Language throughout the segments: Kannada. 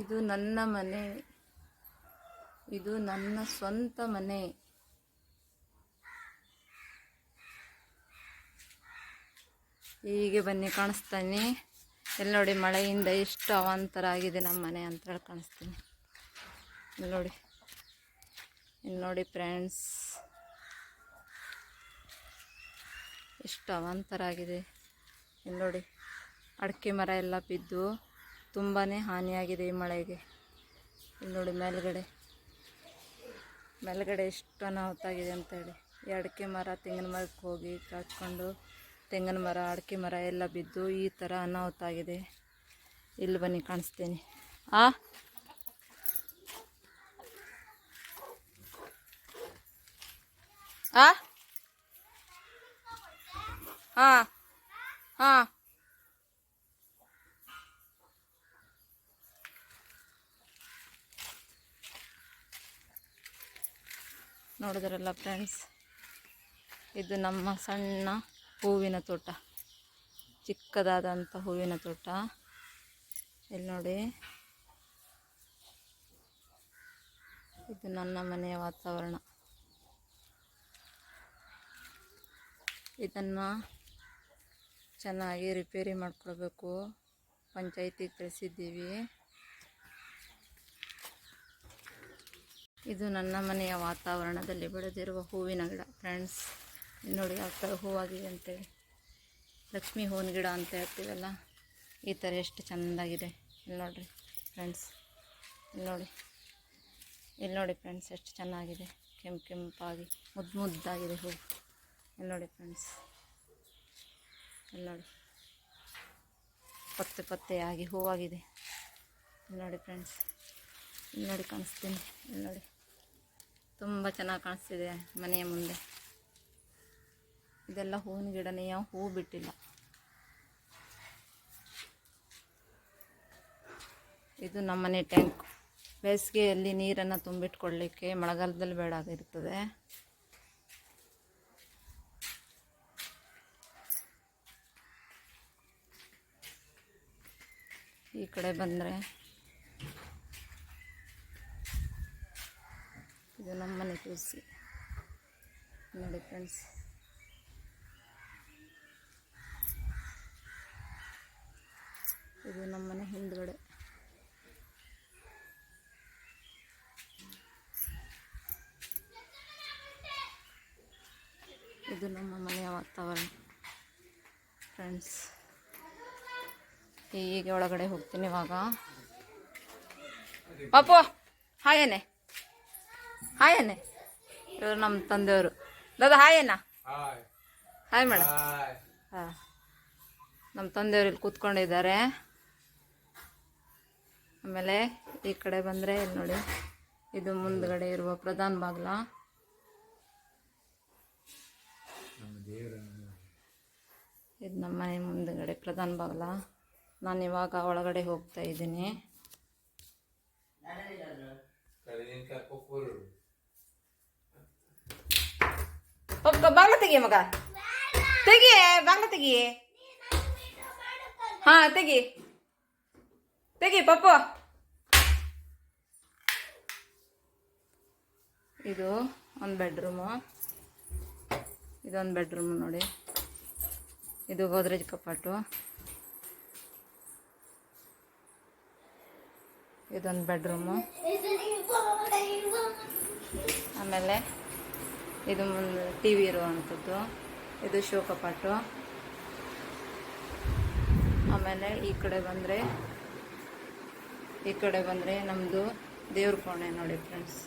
ಇದು ನನ್ನ ಮನೆ. ಇದು ನನ್ನ ಸ್ವಂತ ಮನೆ. ಹೀಗೆ ಬನ್ನಿ, ಕಾಣಿಸ್ತಾನೆ. ಇಲ್ಲಿ ನೋಡಿ, ಮಳೆಯಿಂದ ಎಷ್ಟು ಅವಾಂತರ ಆಗಿದೆ ನಮ್ಮ ಮನೆ ಅಂತ ಹೇಳಿ ಕಾಣಿಸ್ತೀನಿ. ಇಲ್ಲಿ ನೋಡಿ ಇಲ್ಲಿ ನೋಡಿ ಫ್ರೆಂಡ್ಸ್. ಎಷ್ಟು ಅವಾಂತರ ಆಗಿದೆ ಇಲ್ಲಿ ನೋಡಿ, ಅಡಿಕೆ ಮರ ಎಲ್ಲ ಬಿದ್ದು. ತುಂಬಾ ಹಾನಿಯಾಗಿದೆ ಈ ಮಳೆಗೆ. ಇಲ್ಲಿ ನೋಡಿ ಮೇಲ್ಗಡೆ. ಮೇಲ್ಗಡೆ ಎಷ್ಟು ಅನಾಹುತಾಗಿದೆ ಅಂತೇಳಿ ಈ ಅಡಿಕೆ ಮರ, ತೆಂಗಿನ ಮರಕ್ಕೆ ಹೋಗಿ ಕಾಚ್ಕೊಂಡು ತೆಂಗಿನ ಮರ, ಅಡಿಕೆ ಮರ ಎಲ್ಲ ಬಿದ್ದು ಈ ಥರ ಅನಾಹುತ ಆಗಿದೆ. ಇಲ್ಲಿ ಬನ್ನಿ, ಕಾಣಿಸ್ತೀನಿ. ಆ? ಆ? ಹಾಂ ಹಾಂ ನೋಡಿದ್ರಲ್ಲ ಫ್ರೆಂಡ್ಸ್ ಇದು ನಮ್ಮ ಸಣ್ಣ ಹೂವಿನ ತೋಟ. ಚಿಕ್ಕದಾದಂಥ ಹೂವಿನ ತೋಟ. ಇಲ್ಲಿ ನೋಡಿ. ಇದು ನನ್ನ ಮನೆಯ ವಾತಾವರಣ. ಇದನ್ನು ಚೆನ್ನಾಗಿ ರಿಪೇರಿ ಮಾಡ್ಕೊಳ್ಬೇಕು. ಪಂಚಾಯಿತಿಗೆ ಕಳಿಸಿದ್ದೀವಿ. ಇದು ನನ್ನ ಮನೆಯ ವಾತಾವರಣದಲ್ಲಿ ಬೆಳೆದಿರುವ ಹೂವಿನ ಗಿಡ. ಫ್ರೆಂಡ್ಸ್ ನೋಡಿ ಯಾವ ಥರ ಹೂವಾಗಿದೆ ಅಂತೇಳಿ ಲಕ್ಷ್ಮಿ ಹೂವಿನ ಗಿಡ ಅಂತ ಹೇಳ್ತೀವಲ್ಲ, ಈ ಥರ ಎಷ್ಟು ಚೆಂದಾಗಿದೆ ಇಲ್ಲಿ ನೋಡಿರಿ ಫ್ರೆಂಡ್ಸ್ ಇಲ್ಲಿ ನೋಡಿ. ಇಲ್ಲಿ ನೋಡಿ ಫ್ರೆಂಡ್ಸ್ ಎಷ್ಟು ಚೆನ್ನಾಗಿದೆ. ಕೆಂಪು ಕೆಂಪಾಗಿ ಮುದ್ದು ಮುದ್ದಾಗಿದೆ ಹೂವು ಇಲ್ಲಿ ನೋಡಿ ಫ್ರೆಂಡ್ಸ್ ಇಲ್ಲಿ ನೋಡಿ. ಪತ್ತೆ ಪತ್ತೆಯಾಗಿ ಹೂವಾಗಿದೆ. ಇಲ್ಲಿ ನೋಡಿ ಫ್ರೆಂಡ್ಸ್ ಇಲ್ಲಿ ನೋಡಿ, ಕಾಣಿಸ್ತೀನಿ. ಇಲ್ಲಿ ನೋಡಿ. ತುಂಬ ಚೆನ್ನಾಗಿ ಕಾಣಿಸ್ತಿದೆ ಮನೆಯ ಮುಂದೆ. ಇದೆಲ್ಲ ಹೂವಿನ ಗಿಡನೇ, ಯಾವ ಹೂ ಬಿಟ್ಟಿಲ್ಲ. ಇದು ನಮ್ಮನೆ ಟ್ಯಾಂಕ್. ಬೇಸಿಗೆಯಲ್ಲಿ ನೀರನ್ನು ತುಂಬಿಟ್ಕೊಳ್ಳಿಕ್ಕೆ ಮಳೆಗಾಲದಲ್ಲಿ ಬೇಡ ಆಗಿರ್ತದೆ. ಈ ಕಡೆ ಬಂದರೆ ತುಳಸಿ ನೋಡಿ ಫ್ರೆಂಡ್ಸ್. ಇದು ನಮ್ಮನೆ ಹಿಂದ್ಗಡೆ. ಇದು ನಮ್ಮ ಮನೆಯ ವಾತಾವರಣ. ಫ್ರೆಂಡ್ಸ್, ಹೀಗೆ ಒಳಗಡೆ ಹೋಗ್ತೀನಿ ಇವಾಗ. ಪಾಪು ಹಾಯೇನೆ ಹಾಯೇನೆ ಇವರು ನಮ್ಮ ತಂದೆಯವರು. ದಾದಾ hi hi hi madam hi ಹಾಂ. ನಮ್ಮ ತಂದೆಯವರು ಇಲ್ಲಿ ಕೂತ್ಕೊಂಡಿದ್ದಾರೆ. ಆಮೇಲೆ ಈ ಕಡೆ ಬಂದರೆ ಇಲ್ಲಿ ನೋಡಿ ಇದು ಮುಂದ್ಗಡೆ ಇರುವ ಪ್ರಧಾನ ಬಾಗ್ಲ. ಇದು ನಮ್ಮ ಮನೆ ಮುಂದ್ಗಡೆ ಪ್ರಧಾನ ಬಾಗ್ಲ. ನಾನು ಇವಾಗ ಒಳಗಡೆ ಹೋಗ್ತಾ ಇದ್ದೀನಿ. ಪಪ್ಪ ಬಾಗ್ಲ ತೆಗಿ ಮಗ. ತೆಗಿ ಬಾಗ್ಲ ತೆಗಿ ಹಾ, ತೆಗಿ. ತೆಗಿ, ಪಪ್ಪು. ಇದು ಒಂದು ಬೆಡ್ರೂಮು ಇದೊಂದು ಬೆಡ್ರೂಮ್ ನೋಡಿ. ಇದು ಗೋದ್ರೇಜ್ ಕಪಾಟು. ಇದೊಂದು ಬೆಡ್ರೂಮು ಆಮೇಲೆ ಇದು ಮುಂದೆ ಟಿ ವಿ ಇರುವಂಥದ್ದು. ಇದು ಶೋಕಪಾಟು ಆಮೇಲೆ ಈ ಕಡೆ ಬಂದರೆ ಈ ಕಡೆ ಬಂದರೆ ನಮ್ಮದು ದೇವ್ರ ಕೋಣೆ ನೋಡಿ ಫ್ರೆಂಡ್ಸ್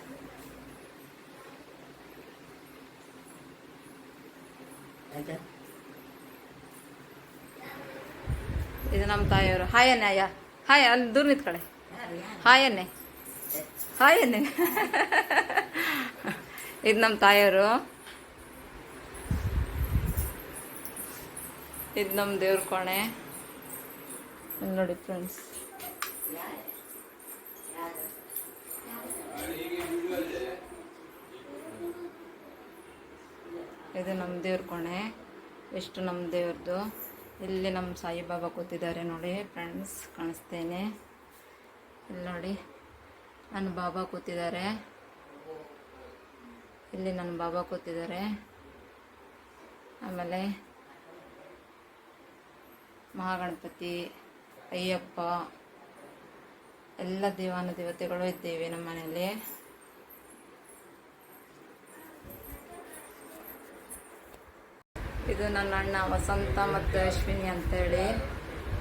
ಇದು ನಮ್ಮ ತಾಯಿಯವರು. ಹಾಯ್ ಅಯ್ಯ. ಹಾಯ್ ಅಲ್ಲಿ ದೂರ ನಿಂತ್ಕಡೆ ಹಾಯ್ ಅನ್ನೆ ಹಾಯ್ ಅನ್ನೆ ಇದು ನಮ್ಮ ತಾಯಿಯವರು ಇದು ನಮ್ಮ ದೇವ್ರ ಕೋಣೆ. ನೋಡಿ ಫ್ರೆಂಡ್ಸ್ ಇದು ನಮ್ಮ ದೇವ್ರ ಕೋಣೆ. ಎಷ್ಟು ನಮ್ಮ ದೇವ್ರದ್ದು ಇಲ್ಲಿ ನಮ್ಮ ಸಾಯಿಬಾಬಾ ಕೂತಿದ್ದಾರೆ ನೋಡಿ ಫ್ರೆಂಡ್ಸ್ ಕಾಣಿಸ್ತೇನೆ. ಇಲ್ಲಿ ನೋಡಿ. ನನ್ನ ಬಾಬಾ ಕೂತಿದ್ದಾರೆ. ಇಲ್ಲಿ ನನ್ನ ಬಾಬಾ ಕೂತಿದ್ದಾರೆ. ಆಮೇಲೆ ಮಹಾಗಣಪತಿ, ಅಯ್ಯಪ್ಪ, ಎಲ್ಲ ದೇವಾನ ದೇವತೆಗಳು ಇದ್ದೇವೆ ನಮ್ಮ ಮನೆಯಲ್ಲಿ. ಇದು ನನ್ನ ಅಣ್ಣ ವಸಂತ ಮತ್ತು ಅಶ್ವಿನಿ ಅಂತೇಳಿ,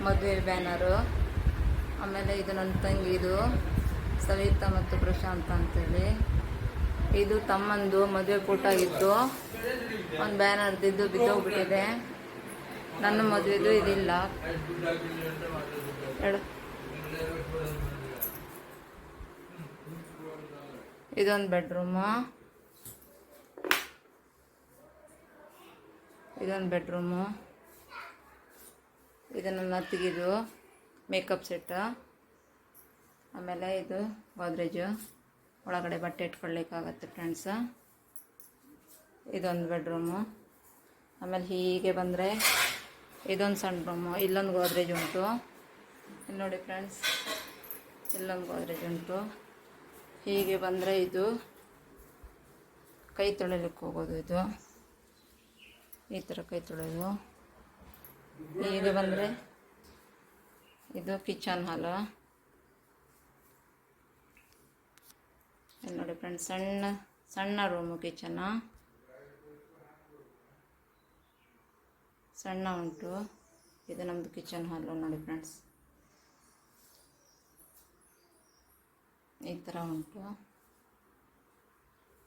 ಮದುವೆ ಬ್ಯಾನರು. ಆಮೇಲೆ ಇದು ನನ್ನ ತಂಗಿದು, ಸವಿತಾ ಮತ್ತು ಪ್ರಶಾಂತ ಅಂತೇಳಿ. ಇದು ತಮ್ಮಂದು ಮದುವೆ ಕೂಟಾಗಿತ್ತು ಒಂದು ಬ್ಯಾನರ್ದಿದ್ದು ಬಿದ್ದೋಗ್ಬಿಟ್ಟಿದೆ ನನ್ನ ಮದುವೆದು ಇದಿಲ್ಲ. ಹೇಳು. ಇದೊಂದು ಬೆಡ್ರೂಮು ಇದೊಂದು ಬೆಡ್ರೂಮು ಇದು ನನ್ನ ಅತ್ತಿಗಿದು ಮೇಕಪ್ ಸೆಟ್ ಆಮೇಲೆ ಇದು ಗೋದ್ರೇಜು. ಒಳಗಡೆ ಬಟ್ಟೆ ಇಟ್ಕೊಳ್ಳಿಕ್ಕಾಗತ್ತೆ ಫ್ರೆಂಡ್ಸ ಇದೊಂದು ಬೆಡ್ರೂಮು ಆಮೇಲೆ ಹೀಗೆ ಬಂದರೆ ಇದೊಂದು ಸಣ್ಣ ರೂಮು ಇಲ್ಲೊಂದು ಗೋದ್ರೇಜ್ ಉಂಟು. ಇಲ್ಲಿ ನೋಡಿ ಫ್ರೆಂಡ್ಸ್ ಇಲ್ಲೊಂದು ಗೋದ್ರೇಜ್ ಉಂಟು. ಹೀಗೆ ಬಂದರೆ ಇದು ಕೈ ತೊಳಿಲಿಕ್ಕೆ ಹೋಗೋದು ಇದು. ಈ ಥರ ಕೈ ತೊಳೆಯೋದು. ಹೀಗೆ ಬಂದರೆ ಇದು ಕಿಚನ್ ಹಾಲು ನೋಡಿ ಫ್ರೆಂಡ್ಸ್ ಸಣ್ಣ ಸಣ್ಣ ರೂಮು ಕಿಚನ ಸಣ್ಣ ಉಂಟು. ಇದು ನಮ್ಮದು ಕಿಚನ್ ಹಾಲು ನೋಡಿ ಫ್ರೆಂಡ್ಸ್ ಈ ಥರ ಉಂಟು.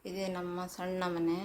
ಇದೇ ನಮ್ಮ ಸಣ್ಣ ಮನೆ.